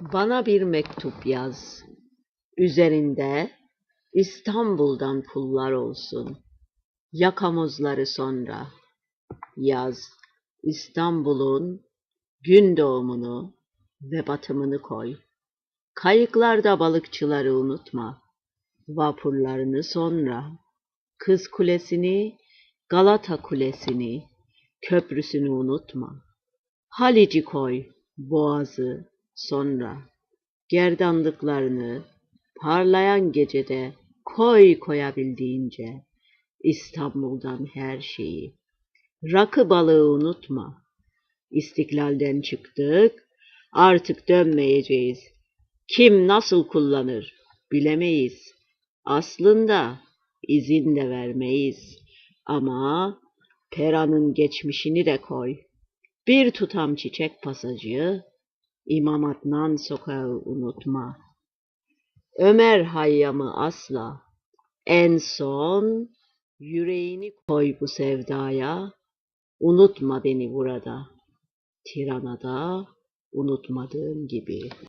Bana bir mektup yaz. Üzerinde İstanbul'dan pullar olsun. Yakamozları sonra. Yaz İstanbul'un gün doğumunu ve batımını koy. Kayıklarda balıkçıları unutma. Vapurlarını sonra. Kız Kulesi'ni, Galata Kulesi'ni, köprüsünü unutma. Halici koy, Boğaz'ı sonra. Gerdanlıklarını parlayan gecede koy koyabildiğince. İstanbul'dan her şeyi. Rakı balığı unutma. İstiklalden çıktık, artık dönmeyeceğiz. Kim nasıl kullanır bilemeyiz. Aslında izin de vermeyiz. Ama Pera'nın geçmişini de koy. Bir tutam çiçek pasajı, İmam Adnan sokağı unutma. Ömer Hayyam'ı asla, en son yüreğini koy bu sevdaya, unutma beni burada, Tirana'da unutmadığım gibi.